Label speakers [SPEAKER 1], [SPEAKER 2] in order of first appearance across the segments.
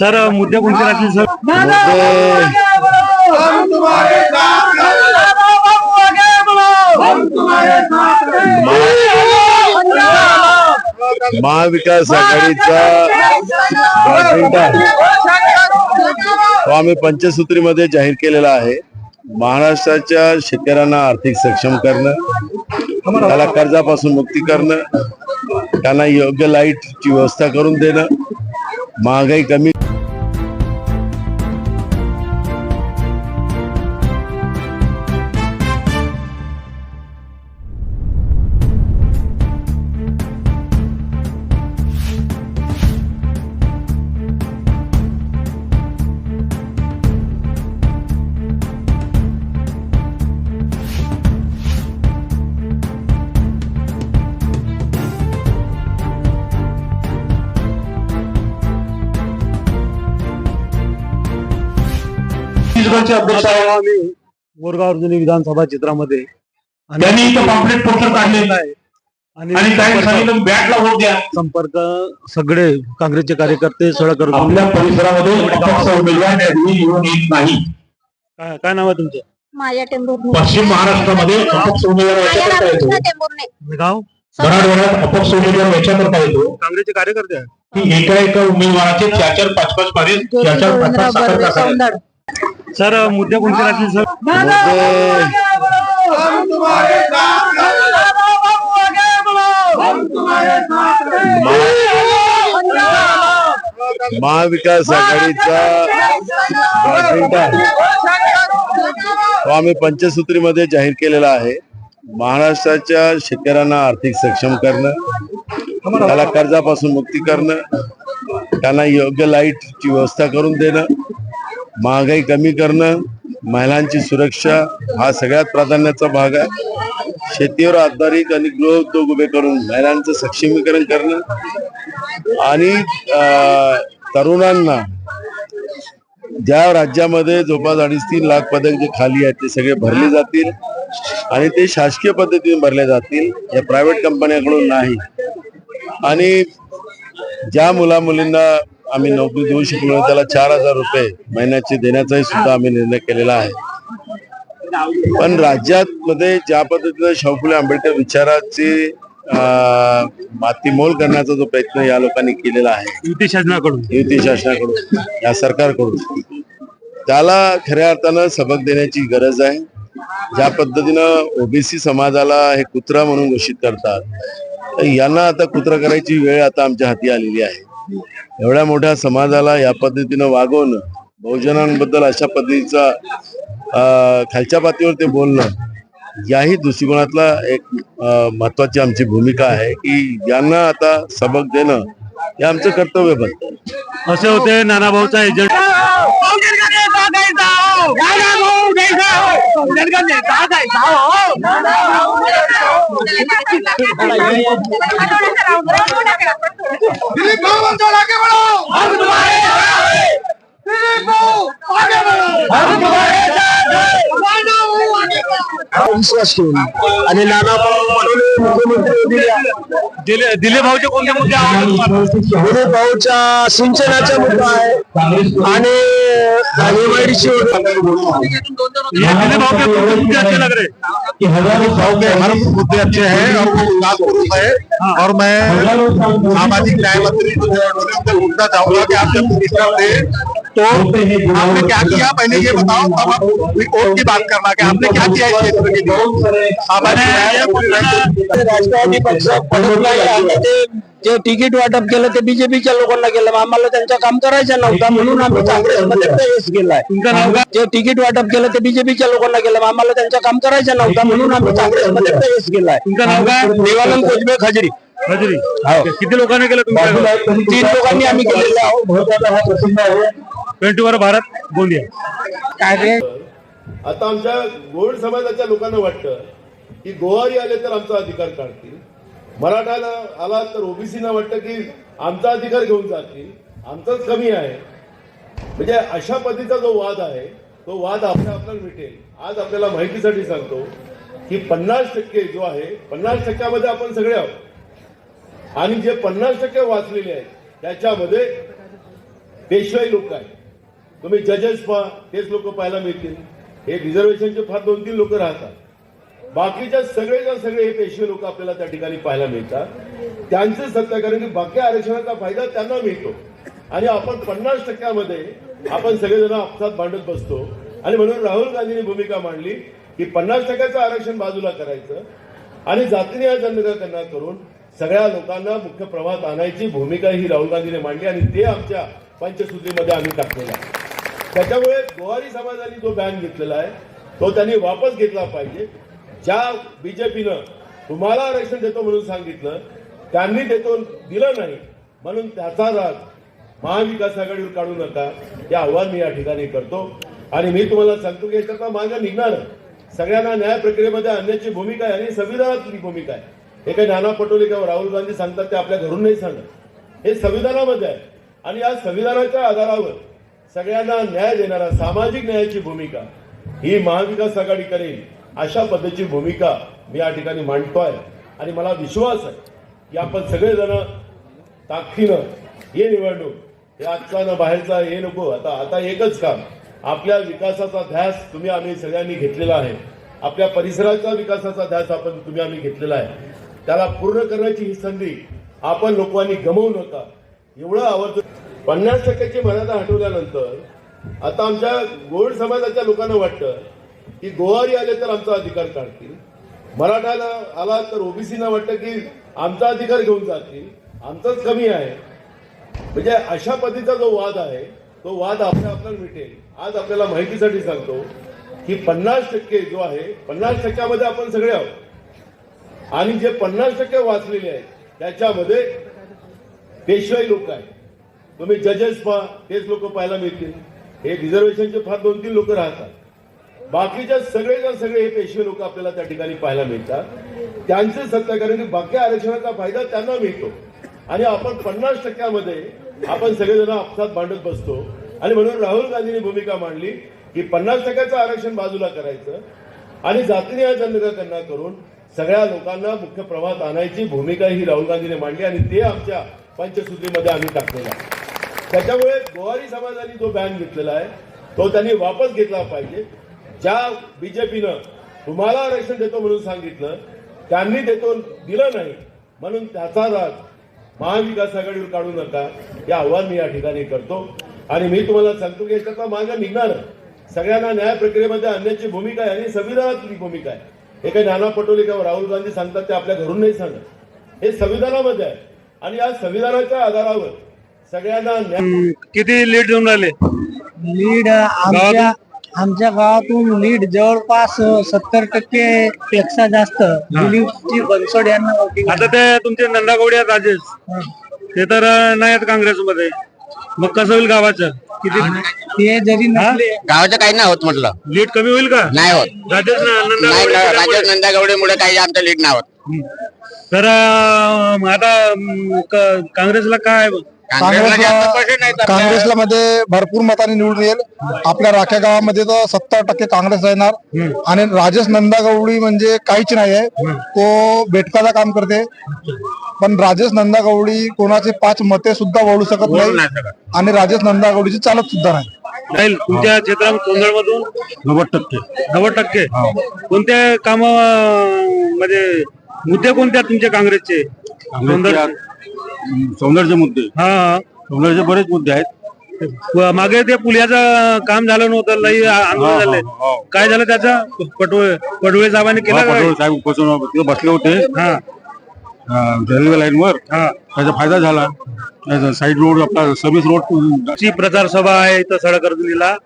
[SPEAKER 1] Sir मुद्दे कोणते राहतील सर?
[SPEAKER 2] महाविकास आघाडीचा तो आम्ही पंचसूत्रीमध्ये जाहीर केलेला आहे. महाराष्ट्राच्या शेतकऱ्यांना आर्थिक सक्षम करणं त्याला कर्जापासून मुक्ती करणं त्यांना योग्य लाईटची व्यवस्था करून देणं महागाई कमी
[SPEAKER 1] अध्यक्ष आहे बोरगाव अर्जुनी विधानसभा क्षेत्रामध्ये आणि
[SPEAKER 3] त्यांनी इथं पॉम्पलेट पोस्टर काढलेलं आहे.
[SPEAKER 1] आणि
[SPEAKER 3] काही सांगितलं बॅटला वोट द्या.
[SPEAKER 1] संपर्क सगळे काँग्रेसचे कार्यकर्ते सगळं करतो
[SPEAKER 3] आपल्या परिसरामध्ये अपक्ष उमेदवार नेहमी निवडून येत नाही.
[SPEAKER 1] काय काय नाव आहे तुमचं?
[SPEAKER 4] माझ्या टेंभूर
[SPEAKER 3] पश्चिम महाराष्ट्रामध्ये अपक्ष उमेदवार याच्याकरता येतो.
[SPEAKER 4] टेंभूरने.
[SPEAKER 1] गाव?
[SPEAKER 3] मराठवाड्यात अपक्ष उमेदवार याच्याकरता येतो.
[SPEAKER 1] काँग्रेसचे कार्यकर्ते आहे
[SPEAKER 3] की एका एका उमेदवाराचे चार चार पाच पाच पारे चार चार पाच पाच साखर कारखाने
[SPEAKER 1] सर मुद्दे कोणते राहतील सर?
[SPEAKER 2] महाविकास आघाडीचा तो आम्ही पंचसूत्रीमध्ये जाहीर केलेला आहे. महाराष्ट्राच्या शेतकऱ्यांना आर्थिक सक्षम करणं त्याला कर्जापासून मुक्ती करणं त्यांना योग्य लाईटची व्यवस्था करून देणं महागाई कमी करणं महिलांची सुरक्षा हा सगळ्यात प्राधान्याचा भाग आहे. शेतीवर आधारित आणि गृहउद्योग उभे करून महिलांचं सक्षमीकरण करणं आणि तरुणांना ज्या राज्यामध्ये जवळपास अडीच तीन लाख पदक जे खाली आहेत ते सगळे भरले जातील आणि ते शासकीय पद्धतीने भरले जातील या प्रायव्हेट कंपन्याकडून नाही. आणि ज्या मुला मुलींना आम्ही नोकरी देऊ शकलो त्याला चार हजार रुपये महिन्याचे देण्याचाही सुद्धा आम्ही निर्णय केलेला आहे. पण राज्यात मध्ये ज्या पद्धतीने शाहू फुले आंबेडकर विचाराचे मातीमोल करण्याचा जो प्रयत्न या लोकांनी केलेला आहे
[SPEAKER 1] युती शासनाकडून.
[SPEAKER 2] युती शासनाकडून या सरकारकडून त्याला खऱ्या अर्थानं सबक देण्याची गरज आहे. ज्या पद्धतीनं ओबीसी समाजाला हे कुत्रा म्हणून घोषित करतात यांना आता कुत्रा करायची वेळ आता आमच्या हाती आलेली आहे. एवढ्या मोठ्या समाजाला या पद्धतीनं वागवणं बहुजनांबद्दल अशा पद्धतीचा खालच्या पातळीवर ते बोलणं याही दृष्टिकोनातला एक महत्वाची आमची भूमिका आहे की यांना आता सबक देणं हे आमचं कर्तव्य बनतं
[SPEAKER 1] असे होते नानाभाऊचा एजंट
[SPEAKER 5] विश्वास ठेवून आणि नाना
[SPEAKER 1] दिले दिले भाऊचे कोणते मुद्दे आवडतात
[SPEAKER 5] गुरु भाऊच्या सिंचनाचा मुद्दा आहे आणि
[SPEAKER 1] अच्छे
[SPEAKER 6] हर मुद्दे अच्छे हैं और है और मैं सामाजिक न्याय मंत्री जो है उनसे पूछना चाहूँगा कि आप जब तो आपने क्या किया पहले ये बताओ तब आप रिपोर्ट की बात करना कि आपने क्या किया इस क्षेत्र के लिए
[SPEAKER 5] राष्ट्रवादी पक्ष ते जे तिकीट वाटप केलं ते बीजेपीच्या लोकांना केलं. आम्हाला त्यांचं काम करायचं नव्हतं म्हणून आम्ही काँग्रेसमध्ये प्रवेश केलाय.
[SPEAKER 1] काय?
[SPEAKER 5] जे तिकीट वाटप केलं ते बीजेपीच्या लोकांना केलं. आम्हाला त्यांचं काम करायचं नव्हतं म्हणून आम्ही काँग्रेसमध्ये प्रवेश केलाय.
[SPEAKER 1] काय?
[SPEAKER 5] देवानंद कोजबे खजरी.
[SPEAKER 1] हजरी किती लोकांनी केलं
[SPEAKER 5] तीन लोकांनी आम्ही केलेलं आहोत
[SPEAKER 1] ट्वेंटी वर भारत गोंदिया.
[SPEAKER 7] आता आमच्या गोविड समाजाच्या लोकांना वाटतं की गोवारी आले तर आमचा अधिकार काढतील. मराठाला आला तर ओबीसीना वाटतं की आमचा अधिकार घेऊन जातील. आमचाच कमी आहे. म्हणजे अशा पद्धतीचा जो वाद आहे तो वाद आपल्या आपल्याला मिटेल. आज आपल्याला माहितीसाठी सांगतो की पन्नास टक्के जो आहे पन्नास टक्क्यामध्ये आपण सगळे आहोत. आणि जे पन्नास टक्के वाचलेले आहेत त्याच्यामध्ये पेशवाई लोक आहेत. तुम्ही जजेस पहा तेच लोक पाहायला मिळतील. हे रिझर्वेशनचे फार दोन तीन लोक राहतात. बाकीच्या सगळेच्या सगळे हे पेशवे लोक आपल्याला त्या ठिकाणी पाहायला मिळतात. त्यांचे सत्य कारण की बाकी आरक्षणाचा फायदा त्यांना मिळतो. आणि आपण पन्नास टक्क्यामध्ये आपण सगळेजण आपसात भांडत बसतो. आणि म्हणून राहुल गांधींनी भूमिका मांडली की पन्नास टक्क्याचं आरक्षण बाजूला करायचं आणि जातीने जनगणना करून सगळ्या लोकांना मुख्य प्रवाहात आणायची भूमिका ही राहुल गांधीने मांडली आणि ते आमच्या पंचसूत्रीमध्ये आम्ही टाकलेलं आहे. त्याच्यामुळे गोवारी समाजाने जो बॅन घेतलेला आहे तो त्यांनी वापस घेतला पाहिजे. ज्या बीजेपीनं तुम्हाला आरक्षण देतो म्हणून सांगितलं त्यांनी देतो दिलं नाही म्हणून त्याचा राग महाविकास आघाडीवर काढू नका. हे आव्हान मी या ठिकाणी करतो. आणि मी तुम्हाला सांगतो की याच्यातला मार्ग निघणार. सगळ्यांना न्याय प्रक्रियेमध्ये आणण्याची भूमिका आहे आणि संविधानातली भूमिका आहे. हे काही नाना पटोले किंवा राहुल गांधी सांगतात ते आपल्या घरून नाही सांगत. हे संविधानामध्ये आहे. आणि या संविधानाच्या आधारावर सगळ्यांना न्याय देणारा सामाजिक न्यायाची भूमिका ही महाविकास आघाडी करेल अशा पद्धतीची भूमिका मी या ठिकाणी मांडतोय. आणि मला विश्वास आहे की आपण सगळेजण ताकदीनं हे निवडणूक हे आजचा ना बाहेरचा हे नको आता आता एकच काम. आपल्या विकासाचा ध्यास तुम्ही आम्ही सगळ्यांनी घेतलेला आहे. आपल्या परिसराचा विकासाचा ध्यास आपण तुम्ही आम्ही घेतलेला आहे. त्याला पूर्ण करण्याची ही संधी आपण लोकांनी गमवू नका. एवढं आवडतं पन्नास टक्क्याची मर्यादा हटवल्यानंतर आता आमच्या गोड समाजाच्या लोकांना वाटतं की गोवारी आले तर आमचा अधिकार काढतील. मराठाला आला तर ओबीसीना वाटतं की आमचा अधिकार घेऊन जातील. आमचाच कमी आहे. म्हणजे अशा पद्धतीचा जो वाद आहे तो वाद आपल्या आपल्याला मिटेल. आज आपल्याला माहितीसाठी सांगतो की पन्नास टक्के जो आहे पन्नास टक्क्यामध्ये आपण सगळे आहोत. आणि जे पन्नास टक्के वाचलेले आहेत त्याच्यामध्ये पेशवाई लोक आहेत. तुम्ही जजेस पहा तेच लोक पाहायला मिळतील. हे रिझर्वेशनचे फार दोन तीन लोक राहतात. बाकीच्या सगळेच्या सगळे हे पेशवे लोक आपल्याला त्या ठिकाणी पाहायला मिळतात. त्यांचे सत्य कारण बाकी आरक्षणाचा फायदा त्यांना मिळतो. आणि आपण पन्नास टक्क्यामध्ये आपण सगळेजण आपसात भांडत बसतो. आणि म्हणून राहुल गांधींनी भूमिका मांडली की पन्नास टक्क्याचं आरक्षण बाजूला करायचं आणि जातीने जनगणना करून सगळ्या लोकांना मुख्य प्रवाहात आणायची भूमिका ही राहुल गांधीने मांडली आणि ते आमच्या पंचसूत्रीमध्ये आम्ही टाकलेलं आहे. त्याच्यामुळे गोवारी समाजाने जो बॅन घेतलेला आहे तो त्यांनी वापस घेतला पाहिजे. ज्या बीजेपीनं तुम्हाला आरक्षण देतो म्हणून सांगितलं त्यांनी देतो दिलं नाही म्हणून त्याचा राग महाविकास आघाडीवर काढू नका. हे आव्हान मी या ठिकाणी करतो. आणि मी तुम्हाला सांगतो की याच्यातला मार्ग निघणार. सगळ्यांना न्याय प्रक्रियेमध्ये आणण्याची भूमिका आहे आणि संविधानातली भूमिका आहे. हे काही नाना पटोले किंवा राहुल गांधी सांगतात ते आपल्या घरून नाही सांगत. हे संविधानामध्ये आहे. आणि या संविधानाच्या आधारावर सगळ्यांना न्याय
[SPEAKER 1] किती लीड देऊन राहिले?
[SPEAKER 5] लीड आमच्या आमच्या गावातून लीड जवळपास सत्तर टक्के पेक्षा जास्त दिलीपजी बनसोड यांना voting
[SPEAKER 1] आता ते तुमचे नंदागौडी आहेत राजेश. ते तर अं, नाही आहेत काँग्रेसमध्ये. मग कसं होईल गावाचं? किती
[SPEAKER 5] ते जरी नसले
[SPEAKER 4] गावाचं काही नाही होत म्हटलं.
[SPEAKER 1] लीड कमी होईल का?
[SPEAKER 4] नाही होत.
[SPEAKER 1] राजेश न-
[SPEAKER 4] नाही
[SPEAKER 1] नंदागौडी
[SPEAKER 4] ना,
[SPEAKER 1] केल्यामुळे?
[SPEAKER 4] राजेश नंदागौडीमुळे काही आमचं लीड नाही होत.
[SPEAKER 1] तर अं, आता अं, क- काँग्रेसला काय
[SPEAKER 4] काँग्रेसला
[SPEAKER 6] मध्ये भरपूर मताने निवडून येईल. आपल्या राख्या गावामध्ये तर सत्तर टक्के काँग्रेस राहणार. आणि राजेश नंदागौडी म्हणजे काहीच नाही आहे. तो बेटकाचं काम करते. पण राजेश नंदागौडी कोणाचे पाच मते सुद्धा वळू शकत नाही. आणि राजेश नंदागौडीची चालत सुद्धा नाही.
[SPEAKER 1] जाईल तुमच्या क्षेत्रामध्ये सोंदळ मधून
[SPEAKER 6] नव्वद टक्के.
[SPEAKER 1] नव्वद टक्के? कोणत्या काम म्हणजे मुद्दे कोणते आहेत तुमचे काँग्रेसचे? सोंदळ
[SPEAKER 6] सौंदर्य मुद्दे.
[SPEAKER 1] हा.
[SPEAKER 6] सौंदर्याचे बरेच मुद्दे आहेत.
[SPEAKER 1] व- मागे ते पुलियाचं काम झालं नव्हतं लई आंदोलन झाले. काय झालं त्याचा? पटोळे पटोळे साहेबांनी केलं का?
[SPEAKER 6] पटोळे साहेब तिथे बसले होते.
[SPEAKER 1] हा.
[SPEAKER 6] अं, रेल्वे लाईन वर.
[SPEAKER 1] हा.
[SPEAKER 6] त्याचा फायदा झाला. साईड रोड आपला सर्व्हिस रोड
[SPEAKER 1] ची प्रचार सभा आहे इथं सडक अर्जुनीला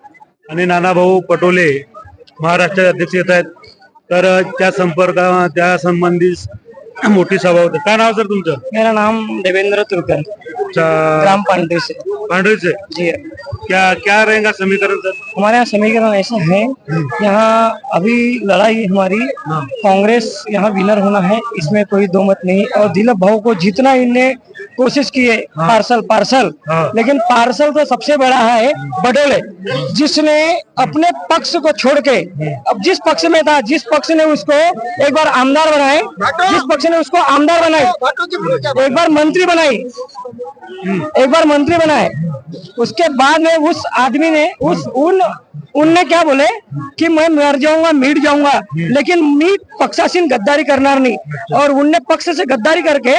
[SPEAKER 1] आणि नानाभाऊ पटोले महाराष्ट्राचे अध्यक्ष येत आहेत. तर त्या संपर्क त्या संबंधित मोठी सभा होती. काय नाव सर तुमचं?
[SPEAKER 5] मेरा नाम देवेंद्र तुरकर.
[SPEAKER 1] चा-
[SPEAKER 5] ग्राम पांडे से.
[SPEAKER 1] पांडे से
[SPEAKER 5] जी.
[SPEAKER 1] क्या क्या रहेगा समीकरण सर?
[SPEAKER 5] हमारे यहाँ समीकरण ऐसा है यहाँ अभी लड़ाई हमारी कांग्रेस यहाँ विनर होना है इसमें कोई दो मत नहीं और दिलीप भाव को जितना इनने कोशिश किए हाँ। Parcel parcel.
[SPEAKER 1] हाँ।
[SPEAKER 5] लेकिन पार्सल तो सबसे बड़ा है बडोले जिसने अपने पक्ष को छोड़ के अब जिस पक्ष में था जिस पक्ष ने उसको एक बार आमदार बनाए जिस पक्ष ने उसको आमदार बनाए एक बार मंत्री बनाई। एक बार मंत्री बनाए। उसके बाद में उस आदमी ने उस उन उनने क्या बोले कि मैं मर जाऊँगा मिट जाऊँगा लेकिन मी पक्षासीन गद्दारी करना नहीं। और उनने पक्ष से गद्दारी करके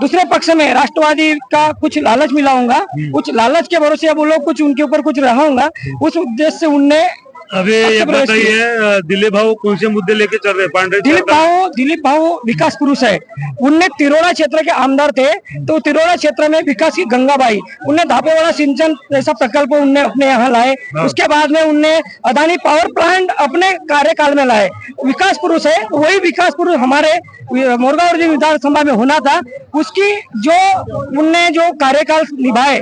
[SPEAKER 5] दूसरे पक्ष में राष्ट्रवादी का कुछ लालच मिलाऊंगा? कुछ लालच के भरोसे अब वो लोग कुछ उनके ऊपर कुछ रहाऊंगा? उस उद्देश्य से उनने
[SPEAKER 1] अभी ये बताइए दिलीप भाऊ कौन से मुद्दे लेके चल रहे पांडे
[SPEAKER 5] दिलीप भाऊ दिलीप भाऊ विकास पुरुष है। उनने तिरोड़ा क्षेत्र के आमदार थे तो तिरोड़ा क्षेत्र में विकास की गंगाबाई उनने धापेवाड़ा सिंचन जैसा प्रकल्प उनने अपने यहाँ लाए। उसके बाद में उनने अदानी पावर प्लांट अपने कार्यकाल में लाए। विकास पुरुष है वही विकास पुरुष हमारे मोरगांव जी विधानसभा में होना था। उसकी जो उनने जो कार्यकाल निभाए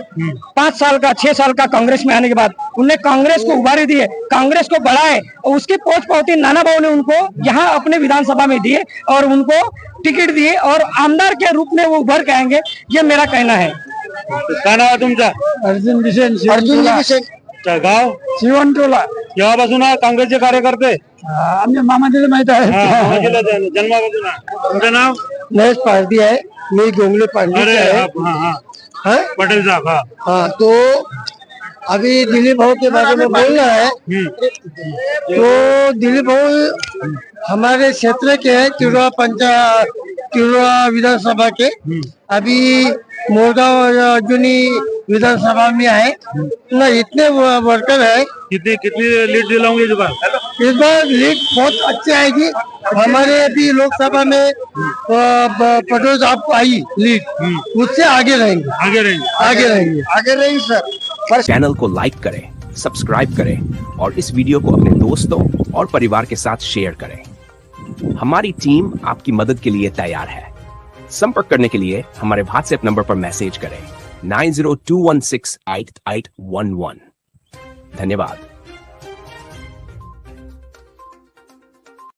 [SPEAKER 5] पाँच साल का छह साल का कांग्रेस में आने के बाद उनने कांग्रेस को उभारी दिए कांग्रेस को बढ़ाए और उसकी पोच पावती नाना बाबू ने उनको यहाँ अपने विधानसभा में दिए और उनको टिकट दिए और आमदार के रूप में वो उभर के आएँगे ये मेरा कहना है।
[SPEAKER 1] काय नाव आहे तुमचा?
[SPEAKER 5] अर्जुन बिसेन अर्जुन बिसेन
[SPEAKER 1] अच्छा, गाव?
[SPEAKER 5] शिवणटोला
[SPEAKER 1] केव्हापासून आहे काँग्रेसचे कार्यकर्ते?
[SPEAKER 5] आम्ही मामाजीला माहित
[SPEAKER 1] हा,
[SPEAKER 5] आहे
[SPEAKER 1] जन- जन्मापासून आहे. तुमचं नाव?
[SPEAKER 5] महेश पारदी आहे. मी गोंगले पांडे
[SPEAKER 1] अरे हा हा.
[SPEAKER 5] हाँ?
[SPEAKER 1] पटेल साहब हा.
[SPEAKER 5] हाँ तो अभी दिलीप भाऊ के बारे में बोलना है
[SPEAKER 1] हम्म,
[SPEAKER 5] तो दिलीप भाऊ हमारे क्षेत्र के हैं तिरुआ पंचायत तिरुआ विधानसभा के। अभी मोरगांव और अर्जुनी विधानसभा में है। ना इतने वर्कर है।
[SPEAKER 1] कितनी कितनी लीड दिलाऊँगी इस बार?
[SPEAKER 5] इस बार लीड बहुत अच्छी आएगी। हमारे अभी लोकसभा में पटेल साहब को आई लीड। उससे आगे रहेंगे।
[SPEAKER 1] आगे रहेंगे।
[SPEAKER 5] आगे रहेंगे। आगे रहेंगे सर।
[SPEAKER 8] चैनल को लाइक करें सब्सक्राइब करें और इस वीडियो को अपने दोस्तों और परिवार के साथ शेयर करें। हमारी टीम आपकी मदद के लिए तैयार है। संपर्क करने के लिए हमारे व्हाट्सएप नंबर पर मैसेज करें। Nine zero two one six one one. धन्यवाद।